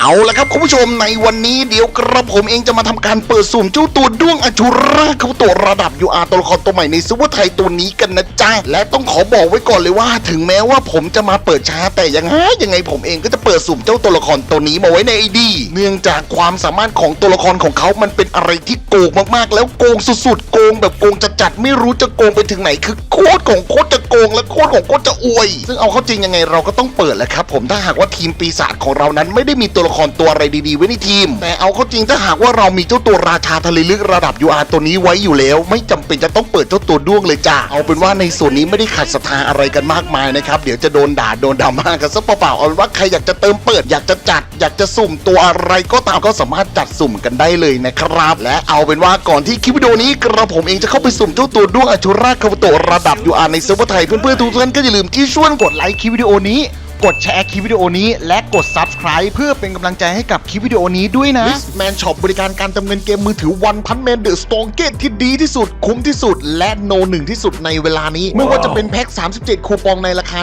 เอาละครับคุณผู้ชมในวันนี้เดี๋ยวกระผมเองจะมาทำการเปิดสุ่มเจ้าตัวด้วงอจุราเขาตัวระดับ UR ตัวละครตัวใหม่ในซูเปอร์ไทยตัวนี้กันนะจ๊ะและต้องขอบอกไว้ก่อนเลยว่า ถึงแม้ว่าผมจะมาเปิดช้าแต่ยังไงยังไงผมเองก็จะเปิดสุ่มเจ้าตัวละครตัวนี้มาไว้ในไอดีเนื่องจากความสามารถของตัวละครของเขามันเป็นอะไรที่โกงมากๆ แล้วโกงสุดๆโกงแบบโกงจะจัดๆไม่รู้จะโกงไปถึงไหน คือโคตรของโคตรจะโกงและโคตรของโคตรจะอวย ซึ่งเอาเข้าจริงยังไงเราก็ต้องเปิดแหละครับผมถ้าหากว่าทีมปีศาจของเรานั้นไม่ได้มีตัวละครตัวอะไรดีๆไว้ในทีม แต่เอาเข้าจริงถ้าหากว่าเรามีเจ้าตัวราชาทะเลลึกระดับ UR ตัวนี้ไว้อยู่แล้ว ไม่จำเป็นจะต้องเปิดเจ้าตัวด้วงเลยจ้าเอาเป็นว่าในส่วนนี้ไม่ได้ขัดศรัทธาอะไรกันมากมายนะครับเดี๋ยวจะโดนด่าโดนดราม่ากันซะเปล่าๆเอาว่าใครอยากจะเติมเปิดอยากจะจัด อยากจะสุ่มตัวอะไรก็ตามก็สามารถจัดสุ่มกันได้เลยนะครับ และเอาเป็นว่าก่อนที่คลิปวิดีโอนี้กระผมเองจะเข้าไปสุ่มเจ้าตัวด้วงอชุราคาโตระดับ UR ในเซิร์ฟเวอร์ไทยเพื่อนๆทุกท่านก็อย่าลืมที่ช่วยกดไลค์คลิปวิดีโอนี้ กดแชร์คลิปวิดีโอนี้ และกด Subscribe เพื่อเป็นกำลังใจให้กับคลิปวิดีโอนี้ด้วยนะแมนช็อปบริการการเติมเงินเกมมือถือวันพันแมนเดอะสตองเกตที่ดีที่สุด คุ้มที่สุด และโนหนึ่งที่สุดในเวลานี้ ไม่ว่าจะเป็นแพ็ค 37 คูปองในราคา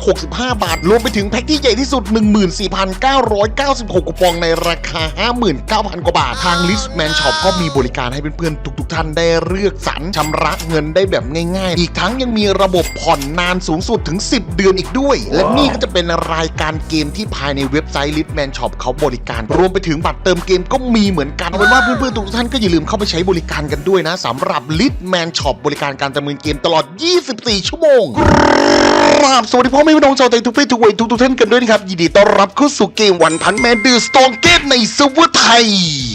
165 บาท รวมไปถึงแพ็คที่ใหญ่ที่สุด 14,996 คูปองในราคา 59,000 กว่าบาท ทาง List Man Shop ก็มีบริการให้เพื่อนๆทุก ๆ ท่านได้เลือกสรรชำระเงินได้แบบง่าย ๆ อีกทั้งยังมีระบบผ่อนนานสูงสุดถึง 10 เดือนอีกด้วย และนี่ก็จะเป็นรายการเกมที่ภายในเว็บไซต์ List Man Shop เขาบริการ รวมไปถึงบัตรเติมเกมก็มีเหมือนกันเอาเป็นว่าเพื่อนๆทุกท่านก็อย่าลืมเข้าไปใช้บริการกันด้วยนะสำหรับ List Man Shop บริการการเติมเงินเกมตลอด 24 ชั่วโมงครับสวัสดีพ่อแม่พี่น้องชาวไทยทุกเพศทุกวัยทุกทุกท่านกันด้วยนะครับ ยินดีต้อนรับเข้าสู่เกมวันพันแมนดือสตองเกตในเซิร์ฟเวอร์ไทย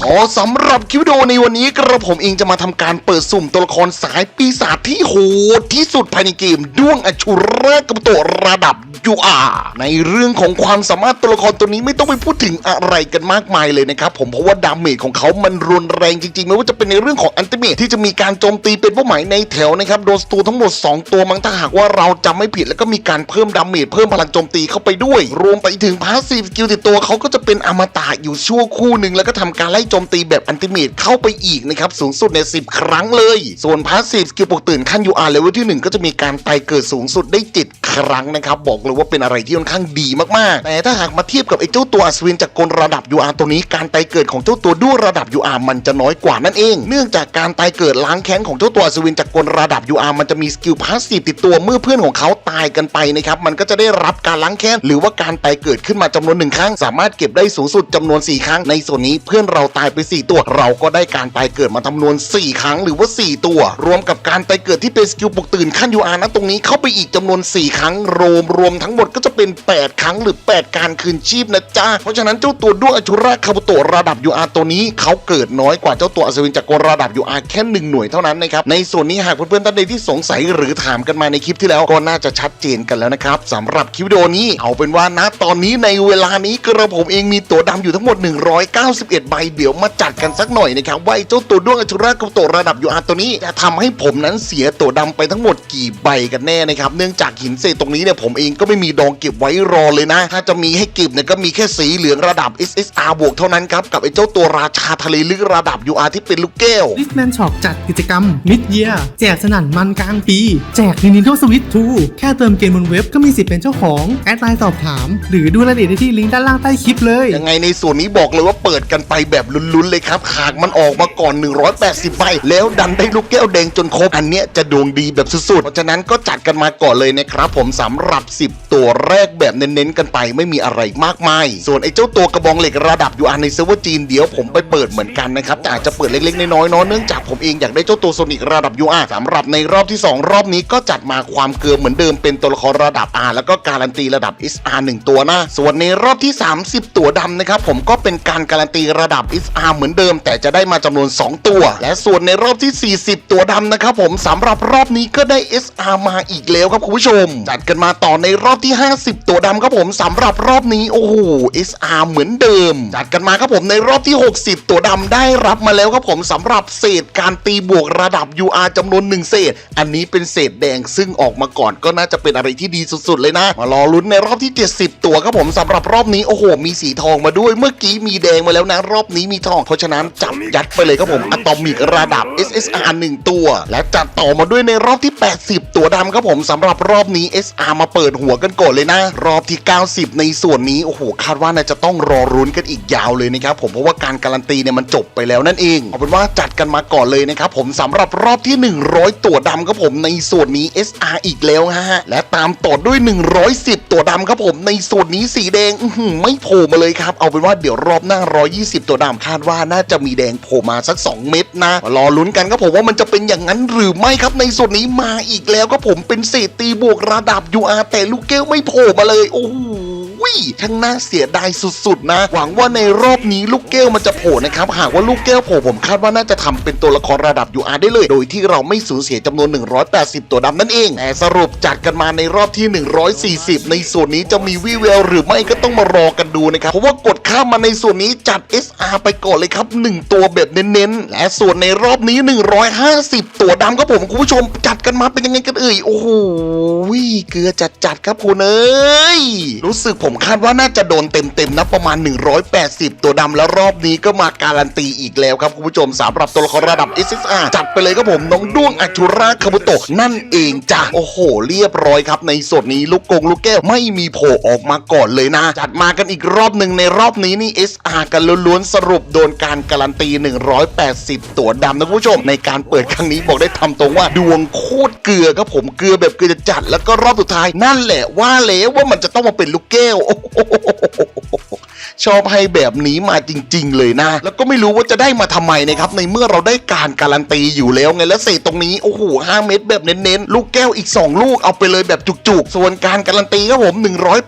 อ๋อสำหรับคลิปวิดีโอในวันนี้กระผมเองจะมาทำการเปิดสุ่มตัวละครสายปีศาจที่โหดที่สุดภายในเกมด้วงอชุระกับตัวระดับ UR ในเรื่องของความสามารถตัวละครตัวนี้ไม่ต้องไปพูดถึงอะไรกันมากมายเลยนะครับผมเพราะว่าดาเมจของเขามันรุนแรงจริงๆ ไม่ว่าจะเป็นในเรื่องของอันติเมทที่จะมีการโจมตีเป็นเป้าหมายในแถวนะครับโดนสตูทั้งหมด 2 ตัวมั้งถ้าหากว่าเราจำไม่ผิดแล้วก็มีการเพิ่มดาเมจเพิ่มพลังโจมตีเข้าไปด้วย รวมไปถึงพาสซีฟสกิลติดตัวเขาก็จะเป็นอมตะอยู่ชั่วคู่หนึ่งแล้วก็ทำการไล่โจมตีแบบอันติเมทเข้าไปอีกนะครับสูงสุดใน 10 ครั้งเลย ส่วนพาสซีฟสกิลปกตื่นขั้น UR เลเวลที่ 1 ก็จะมีการไตเกิดสูงสุดได้7ครั้งนะครับบอกเลยว่าเป็นอะไรที่ค่อนข้างดีมากๆ แต่ถ้าหากมาเทียบกับไอ้เจ้าตัวอัศวินจากกลระดับ UR ตัวนี้การไต่เกิดของเจ้าตัวด้วระดับ UR มันจะน้อยกว่านั่นเอง เนื่องจากการไต่เกิดล้างแค้นของเจ้าตัวอัศวินจากกลระดับ UR มันจะมีสกิลพาสซีฟติดตัวเมื่อเพื่อนของเขาตายกันไปนะครับมันก็จะได้รับการล้างแค้นหรือว่าการไต่เกิดขึ้นมาจำนวนหนึ่งครั้ง สามารถเก็บได้สูงสุดจำนวน 4 ครั้ง ในส่วนนี้เพื่อนเราตายไป 4 ตัว เราก็ได้การไต่เกิดมาจำนวน 4 ครั้งหรือว่า 4 ตัว รวมกับการไต่เกิดที่เป็นสกิลปลุกตื่นขั้น UR นะตรงนี้เข้าไปอีกจำนวน 4 ครั้งรวมรวมทั้งหมดก็จะเป็น 8 ครั้งหรือ 8 การคืนชีพนะจ๊ะ เพราะฉะนั้นเจ้าตัวด้วงอชุราคาบุโตะระดับ UR ตัวนี้เขาเกิดน้อยกว่าเจ้าตัวอัศวินจากกระดับ UR แค่หนึ่งหน่วยเท่านั้นนะครับในส่วนนี้หากเพื่อนๆท่านใดที่สงสัยหรือถามกันมาในคลิปที่แล้วก็น่าจะชัดเจนกันแล้วนะครับสำหรับคลิปวิดีโอนี้เอาเป็นว่านะตอนนี้ในเวลานี้กระผมเองมีตัวดำอยู่ทั้งหมด 191 ใบเดี๋ยวมาจัดกันสักหน่อยนะครับว่าเจ้าตัวด้วงอชุราคาบุโตะระดับ UR ตัวนี้จะทำให้ผมนั้นเสียตัวดำไปทั้งหมดกี่ใบกันแน่นะครับเนื่องจากหินเศษตรงนี้เนี่ยผมเองก็ไม่มีดองเก็บไว้รอเลยนะ ถ้าจะมีให้เก็บเนี่ยก็มีแค่สีเหลืองระดับ SSR บวกเท่านั้นครับ กับไอ้เจ้าตัวราชาทะเลลึกระดับ UR ที่เป็นลูกแก้ว ลิสแมนช็อปจัดกิจกรรม Mid Year แจกสนั่นมันกลางปี แจก Nintendo Switch 2แค่เติมเกมบนเว็บก็มีสิทธิ์เป็นเจ้าของแอดไลน์สอบถาม หรือดูรายละเอียดได้ที่ลิงก์ด้านล่างใต้คลิปเลยยังไงในส่วนนี้บอกเลยว่าเปิดกันไปแบบลุ้นๆเลยครับหากมันออกมาก่อน 180ใบแล้วดันได้ลูกแก้วแดงจนครบอันเนี้ยจะดวงดีแบบสุดๆเพราะฉะนั้นก็จัดกันมาก่อนเลยนะครับผมสำหรับ 10ตัวแรกแบบเน้นๆกันไปไม่มีอะไรมากมาย ส่วนไอ้เจ้าตัวกระบองเหล็กระดับยูอาร์ในเซิร์ฟเวอร์จีนเดี๋ยวผมไปเปิดเหมือนกันนะครับแต่อาจจะเปิดเล็กๆน้อยๆเนาะเนื่องจากผมเองอยากได้เจ้าตัวโซนิกระดับ UR สำหรับในรอบที่ 2 รอบนี้ก็จัดมาความเกลือเหมือนเดิมเป็นตัวละครระดับ R แล้วก็การันตีระดับ SR 1 ตัวนะ ส่วนในรอบที่ 30 ตัวดำนะครับผมก็เป็นการการันตีระดับ SR เหมือนเดิม แต่จะได้มาจำนวน 2 ตัว และส่วนในรอบที่ 40 ตัวดำนะครับผมสำหรับรอบนี้ก็ได้ SR มาอีกแล้วครับคุณผู้ชม จัดกันมาต่อในรอบที่ 50 ตัวดำครับผมสำหรับรอบนี้โอ้โห SR เหมือนเดิม จัดกันมาครับผมในรอบที่ 60 ตัวดำได้รับมาแล้วครับผมสำหรับเศษการตีบวกระดับ UR จำนวนหนึ่งเศษ อันนี้เป็นเศษแดงซึ่งออกมาก่อนก็น่าจะเป็นอะไรที่ดีสุดๆ เลยนะ มารอลุ้นในรอบที่ 70 ตัวครับผมสำหรับรอบนี้โอ้โห มีสีทองมาด้วยเมื่อกี้มีแดงมาแล้วนะ รอบนี้มีทอง เพราะฉะนั้นจับยัดไปเลยครับผมอะตอมิกระดับ SSR 1 ตัว และจัดต่อมาด้วยในรอบที่ 80 ตัวดำครับผมสำหรับรอบนี้ SR มาเปิดหัวกันก่อนเลยนะ รอบที่ 90 ในส่วนนี้ โอ้โห คาดว่าน่าจะต้องรอรุ้นกันอีกยาวเลยนะครับผมเพราะว่าการการันตีเนี่ยมันจบไปแล้วนั่นเองเอาเป็นว่าจัดกันมาก่อนเลยนะครับผมสำหรับรอบที่ 100 ตัวดำครับผมในส่วนนี้ SR อีกแล้วฮะและตามต่อด้วย 110 ตัวดำครับผมในส่วนนี้สีแดงไม่โผล่มาเลยครับเอาเป็นว่าเดี๋ยวรอบหน้า 120 ตัวดำคาดว่าน่าจะมีแดงโผล่มาสัก 2 เม็ดนะรอลุ้นกันครับผมว่ามันจะเป็นอย่างนั้นหรือไม่ครับในส่วนนี้มาอีกแล้วครับผมเป็นเศษตีบวกระดับ UR แต่ลูกเกลไม่โผล่มาเลย โอ้โห ช่างน่าเสียดายสุดๆนะ หวังว่าในรอบนี้ลูกแก้วมันจะโผล่นะครับ หากว่าลูกแก้วโผล่ผมคาดว่าน่าจะทำเป็นตัวละครระดับ UR ได้เลย โดยที่เราไม่สูญเสียจำนวน 180 ตัวดำนั่นเอง แต่สรุปจัดกันมาในรอบที่ 140 ในส่วนนี้จะมีวิแววหรือไม่ก็ต้องมารอกันดูนะครับ เพราะว่ากดข้ามมาในส่วนนี้จัด SR ไปก่อนเลยครับ 1 ตัวแบบเน้นๆ และส่วนในรอบนี้ 150 ตัวดำครับผมคุณผู้ชมจัดกันมาเป็นยังไงกันเอ่ย โอ้โห เกลือจัดๆครับคุณเอ้ย รู้สึกผมคาดว่าน่าจะโดนเต็มๆนะประมาณ 180 ตัวดำแล้วรอบนี้ก็มาการันตีอีกแล้วครับคุณผู้ชมสำหรับตัวละครระดับ SSR จัดไปเลยครับผมน้องด้วงอัจุราคาบุโตะนั่นเองจ้ะโอ้โห เรียบร้อยครับ ในส่วนนี้ลูกกงลูกแก้วไม่มีโผล่ออกมาก่อนเลยนะ จัดมากันอีกรอบหนึ่งในรอบนี้นี่ SR กันล้วนๆสรุปโดนการการันตี 180 ตัวดำนะคุณผู้ชม ในการเปิดครั้งนี้บอกได้ทำตรงว่า ดวงโคตรเกลือครับผมเกลือแบบเกลือจัดแล้วก็รอบสุดท้ายนั่นแหละว่าแล้วว่ามันจะต้องมาเป็นลูกแก้วハハハハ! ชอบให้แบบนี้มาจริง ๆ เลยนะ แล้วก็ไม่รู้ว่าจะได้มาทำไมนะครับ ในเมื่อเราได้การการันตีอยู่แล้วไง แล้วเศษตรงนี้โอ้โห5เม็ดแบบเน้นๆ ลูกแก้วอีก 2 ลูกเอาไปเลยแบบจุกๆ ส่วนการการันตีครับผม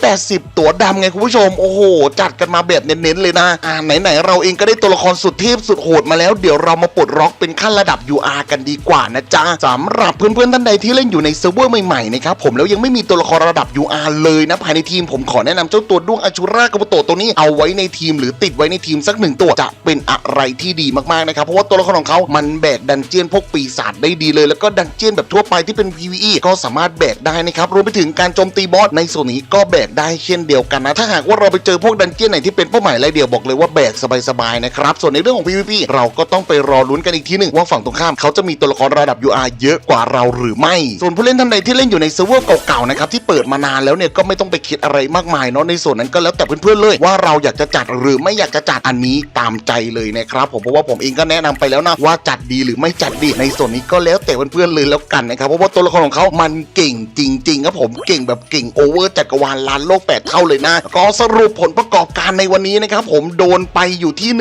180 ตัวดำไงคุณผู้ชม โอ้โห จัดกันมาแบบเน้นๆเลยนะอ่าไหนๆเราเองก็ได้ตัวละครสุดเทพสุดโหดมาแล้วเดี๋ยวเรามาปลดล็อกเป็นขั้นระดับ UR กันดีกว่านะจ๊ะสำหรับเพื่อนๆท่านใดที่เล่นอยู่ในเซิร์ฟเวอร์ใหม่ๆนะครับผมแล้วยังไม่มีตัวละครระดับ UR เลยนะภายในทีมผมขอแนะนำเจ้าตัวด้วงอาชูรากาโบโตตัวนี้เอาาไว้ในทีมหรือติดไว้ในทีมสักหนึ่งตัวจะเป็นอะไรที่ดีมากๆนะครับเพราะว่าตัวละครของเขามันแบกดันเจียนพวกปีศาจได้ดีเลย แล้วก็ดันเจียนแบบทั่วไปที่เป็น PVE ก็สามารถแบกได้นะครับรวมไปถึงการโจมตีบอสในส่วนนี้ก็แบกได้เช่นเดียวกันนะถ้าหากว่าเราไปเจอพวกดันเจียนไหนที่เป็นเป้าหมายรายเดียวบอกเลยว่าแบกสบายๆนะครับส่วนในเรื่องของ PVP เราก็ต้องไปรอลุ้นกันอีกทีหนึ่งว่าฝั่งตรงข้ามเขาจะมีตัวละครระดับ UR เยอะกว่าเราหรือไม่ ส่วนผู้เล่นท่านใดที่เล่นอยู่ในเซิร์ฟเวอร์เก่าๆนะครับที่เปิดมานานแล้วเนี่ยก็ไม่ต้องไปคิดอะไรมากมายเนาะในส่วนนั้นก็แล้วแต่เพื่อนๆเลยว่าเราอยากจะจัดหรือไม่อยากจะจัดอันนี้ตามใจเลยนะครับผมเพราะว่าผมเองก็แนะนำไปแล้วนะว่าจัดดีหรือไม่จัดดีในส่วนนี้ก็แล้วแต่เพื่อนๆเลยแล้วกันนะครับเพราะว่าตัวละครของเขามันเก่งจริงๆครับผมเก่งแบบเก่งโอเวอร์จักรวาลล้านโลกแปดเท่าเลยนะก็สรุปผลประกอบการในวันนี้นะครับผมโดนไปอยู่ที่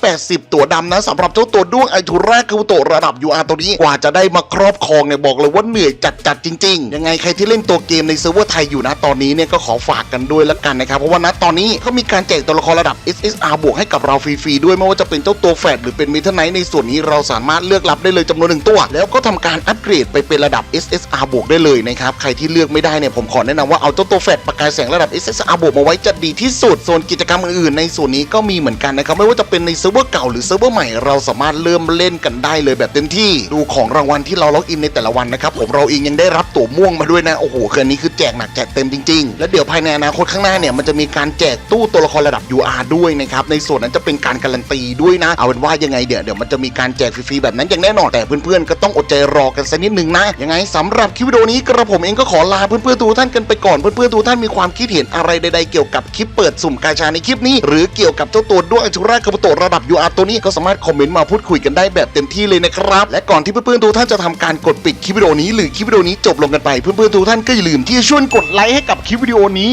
180 ตัวดำนะสำหรับเจ้าตัวด้วงไอทูราคาบุโตระดับ UR ตัวนี้กว่าจะได้มาครอบครองเนี่ยบอกเลยว่าเหนื่อยจัดๆจริงๆ ยังไงใครที่เล่นตัวเกมในเซิร์ฟเวอร์ไทยอยู่นะตอนนี้เนี่ยก็ขอฝากกันด้วยละกันนะครับเพราะว่าณตอนนี้เขามีการแจกตัวละครระดับ SSR บวกให้กับเราฟรีๆด้วยไม่ว่าจะเป็นเจ้าตัวแฟดหรือเป็นมิเทไนท์ในส่วนนี้เราสามารถเลือกรับได้เลยจำนวนหนึ่งตัว แล้วก็ทำการอัปเกรดไปเป็นระดับ SSR บวกได้เลยนะครับใครที่เลือกไม่ได้เนี่ยผมขอแนะนำว่าเอาเจ้าตัวแฟดประกายแสงระดับ SSR บวกมาไว้จะดีที่สุดส่วนกิจกรรมอื่นๆในส่วนนี้ก็มีเหมือนกันนะครับไม่ว่าจะเป็นในเซิร์ฟเวอร์เก่าหรือเซิร์ฟเวอร์ใหม่เราสามารถเริ่มเล่นกันได้เลยแบบเต็มที่ดูของรางวัลที่เราล็อกอินในแต่ละวันนะครับผมเราเองยังได้รับตั๋วม่วงมาด้วยนะโอ้โหคืนนี้คือแจกหนักแจกเต็มจริง ๆ แล้วเดี๋ยวภายในอนาคตข้างหน้าเนี่ยมันจะมีการแจกตู้ตัวละครระดับ UR ด้วยนะครับ ในส่วนนั้นจะเป็นการการันตีด้วยนะ เอาเป็นว่ายังไงเดี๋ยวเดี๋ยวมันจะมีการแจกฟรีๆแบบนั้นอย่างแน่นอน แต่เพื่อนๆก็ต้องอดใจรอกันสักนิดนึงนะ ยังไงสำหรับคลิปวิดีโอนี้กระผมเองก็ขอลาเพื่อนๆทุกท่านกันไปก่อน เพื่อนๆทุกท่านมีความคิดเห็นอะไรใดๆเกี่ยวกับคลิปเปิดสุ่มกาชาในคลิปนี้ หรือเกี่ยวกับเจ้าตัวด้วงอัจฉริยะคาบุโตระดับ UR ตัวนี้ก็สามารถคอมเมนต์มาพูดคุยกันได้แบบเต็มที่เลยนะครับ และก่อนที่เพื่อนๆทุกท่านจะทำการกดปิดคลิปวิดีโอนี้หรือคลิปวิดีโอนี้จบลงกันไปเพื่อนๆทุกท่านก็อย่าลืมที่จะช่วยกดไลค์ให้กับคลิปวิดีโอนี้